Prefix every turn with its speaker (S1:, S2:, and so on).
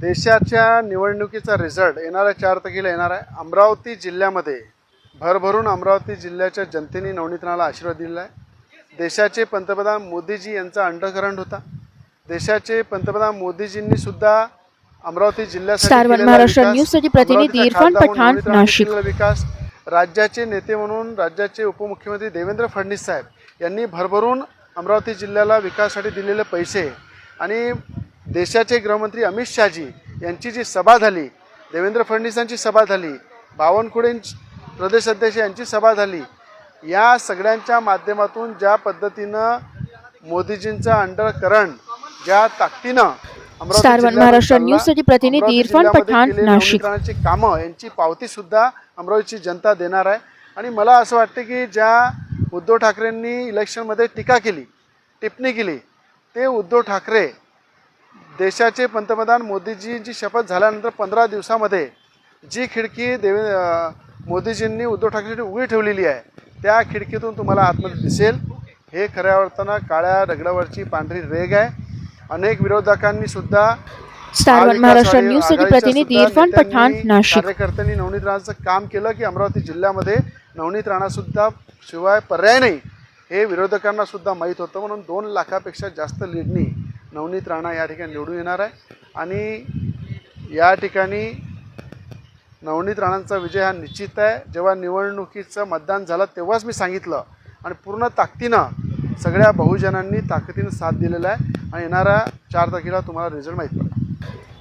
S1: देशाच्या निवडणुकीचा रिझल्ट येणाऱ्या चार तारखेला येणार आहे. अमरावती जिल्ह्यामध्ये भरभरून अमरावती जिल्ह्याच्या जनतेने नवनीतनाला आशीर्वाद दिलेला आहे. देशाचे पंतप्रधान मोदीजी यांचा अंडरकरंट होता. देशाचे पंतप्रधान मोदीजींनी सुद्धा अमरावती जिल्ह्यासाठी
S2: महाराष्ट्र न्यूजसाठी प्रतिनिधी इरफान पठाण, नाशिक.
S1: विकास राज्याचे नेते म्हणून राज्याचे उपमुख्यमंत्री देवेंद्र फडणवीस साहेब यांनी भरभरून अमरावती जिल्ह्याला विकासासाठी दिलेले पैसे आणि देशाचे गृहमंत्री अमित शहाजी यांची जी सभा झाली देवेंद्र फडणवीसांची सभा झाली बावनकुळे प्रदेश अध्यक्ष यांची सभा झाली या सगळ्यांच्या माध्यमातून ज्या पद्धतीनं मोदीजींचं अंडरकरण ज्या ताकदीनं अमरावती
S2: स्टार वन महाराष्ट्र
S1: चालला,
S2: न्यूजसाठी प्रतिनिधी इरफान पठाण, नाशिक.
S1: कामं यांची पावती सुद्धा अमरावतीची जनता देणार आहे आणि मला असं वाटतं की ज्या उद्धव ठाकरेंनी इलेक्शनमध्ये टीका केली टिप्पणी केली ते उद्धव ठाकरे देशाचे पंतप्रधान मोदीजींची शपथ झाल्यानंतर पंधरा दिवसामध्ये जी खिडकी देवे मोदीजींनी उद्धव ठाकरेंसाठी उघडी ठेवलेली आहे त्या खिडकीतून तुम्हाला आतमध्ये दिसेल. हे खऱ्या अर्थानं काळ्या दगडावरची पांढरी रेग आहे. अनेक विरोधकांनी सुद्धा
S2: स्टार महाराष्ट्र न्यूजसाठी प्रतिनिधी इरफान पठाण नाशिक.
S1: कार्यकर्त्यांनी नवनीत राणाचं काम केलं की अमरावती जिल्ह्यामध्ये नवनीत राणा सुद्धा शिवाय पर्याय नाही हे विरोधकांना सुद्धा माहीत होतं. म्हणून दोन लाखापेक्षा जास्त लीडनी नवनीत राणा या ठिकाणी निवडून येणार आहे. आणि या ठिकाणी नवनीत राणांचा विजय हा निश्चित आहे. जेव्हा निवडणुकीचं मतदान झालं तेव्हाच मी सांगितलं. आणि पूर्ण ताकदीनं सगळ्या बहुजनांनी ताकदीनं साथ दिलेला आहे. आणि येणाऱ्या चार तारखेला तुम्हाला रिझल्ट माहीत पडेल.